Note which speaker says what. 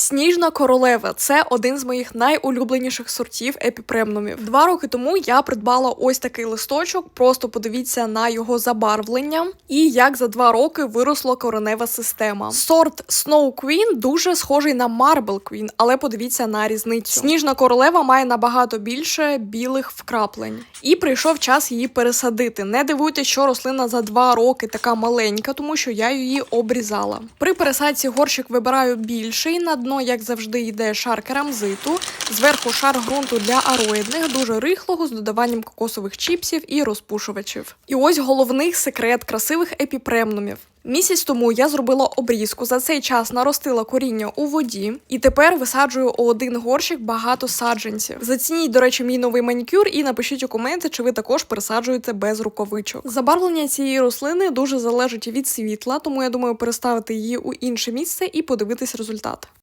Speaker 1: Сніжна королева це один з моїх найулюбленіших сортів епіпремнумів. Два роки тому я придбала ось такий листочок. Просто подивіться на його забарвлення і як за два роки виросла коренева система. Сорт Snow Queen дуже схожий на Marble Queen, але подивіться на різницю. Сніжна королева має набагато більше білих вкраплень. І прийшов час її пересадити. Не дивуйтесь, що рослина за два роки така маленька, тому що я її обрізала. При пересадці горщик вибираю більший. На дно, як завжди, йде шар керамзиту, зверху шар ґрунту для ароїдних, дуже рихлого з додаванням кокосових чіпсів і розпушувачів. І ось головний секрет красивих епіпремнумів. Місяць тому я зробила обрізку. За цей час наростила коріння у воді, і тепер висаджую у один горщик багато саджанців. Зацініть, до речі, мій новий манікюр і напишіть у коменти, чи ви також пересаджуєте без рукавичок. Забарвлення цієї рослини дуже залежить від світла, тому я думаю переставити її у інше місце і подивитись результат.